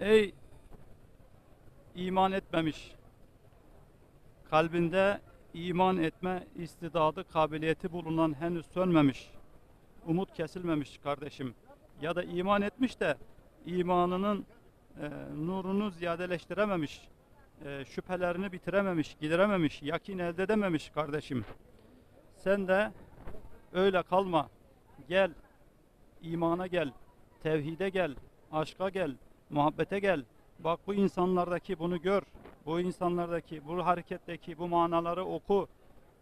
Ey iman etmemiş, kalbinde iman etme istidadı, kabiliyeti bulunan henüz sönmemiş, umut kesilmemiş kardeşim. Ya da iman etmiş de imanının e, nurunu ziyadeleştirememiş, e, şüphelerini bitirememiş, giderememiş, yakin elde edememiş kardeşim. Sen de öyle kalma. Gel, imana gel, tevhide gel, aşka gel, muhabbete gel. Bak bu insanlardaki bunu gör. Bu insanlardaki, bu hareketteki bu manaları oku.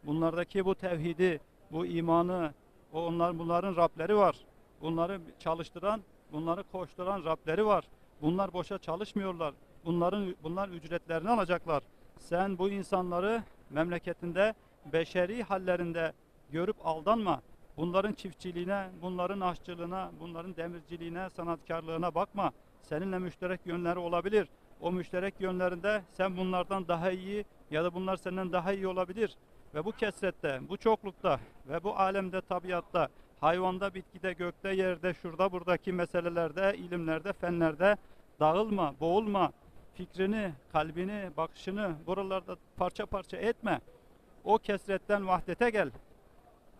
Bunlardaki bu tevhidi, bu imanı, o onlar bunların Rableri var. Bunları çalıştıran, bunları koşturan Rableri var. Bunlar boşa çalışmıyorlar. Bunların bunlar ücretlerini alacaklar. Sen bu insanları memleketinde beşeri hallerinde görüp aldanma. Bunların çiftçiliğine, bunların aşçılığına, bunların demirciliğine, sanatkarlığına bakma. Seninle müşterek yönleri olabilir. O müşterek yönlerinde sen bunlardan daha iyi ya da bunlar senden daha iyi olabilir. Ve bu kesrette, bu çoklukta ve bu alemde, tabiatta, hayvanda, bitkide, gökte, yerde, şurada, buradaki meselelerde, ilimlerde, fenlerde dağılma, boğulma. Fikrini, kalbini, bakışını buralarda parça parça etme. O kesretten vahdete gel.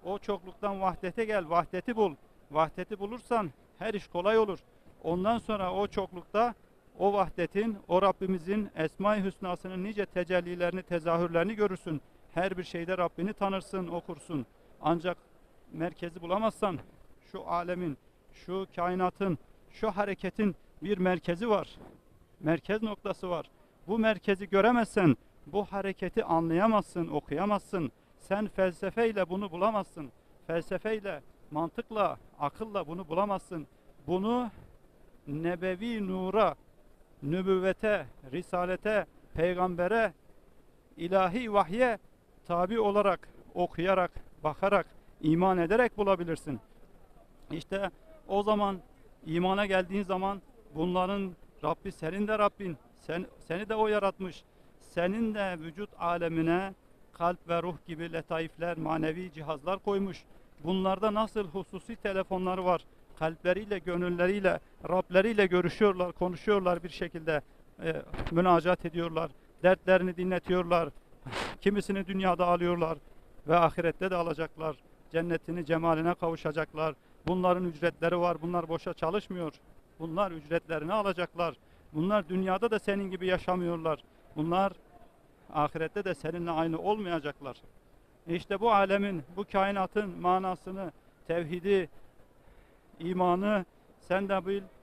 O çokluktan vahdete gel, vahdeti bul. Vahdeti bulursan her iş kolay olur. Ondan sonra o çoklukta o vahdetin, o Rabbimizin Esma-i Hüsna'sının nice tecellilerini, tezahürlerini görürsün. Her bir şeyde Rabbini tanırsın, okursun. Ancak merkezi bulamazsan şu alemin, şu kainatın, şu hareketin bir merkezi var. Merkez noktası var. Bu merkezi göremezsen bu hareketi anlayamazsın, okuyamazsın. Sen felsefeyle bunu bulamazsın. Felsefeyle, mantıkla, akılla bunu bulamazsın. Bunu nebevi nura, nübüvvete, risalete, peygambere, ilahi vahye tabi olarak, okuyarak, bakarak, iman ederek bulabilirsin. İşte o zaman imana geldiğin zaman bunların Rabbi senin de Rabbin. Sen, seni de o yaratmış. Senin de vücut alemine kalp ve ruh gibi letaifler, manevi cihazlar koymuş. Bunlarda nasıl hususi telefonları var. Kalpleriyle, gönülleriyle, Rableriyle görüşüyorlar, konuşuyorlar bir şekilde. E, münacat ediyorlar. Dertlerini dinletiyorlar. Kimisini dünyada alıyorlar ve ahirette de alacaklar. Cennetini, cemaline kavuşacaklar. Bunların ücretleri var. Bunlar boşa çalışmıyor. Bunlar ücretlerini alacaklar. Bunlar dünyada da senin gibi yaşamıyorlar. Bunlar ahirette de seninle aynı olmayacaklar. İşte bu alemin, bu kainatın manasını, tevhidi, imanı sen de bil,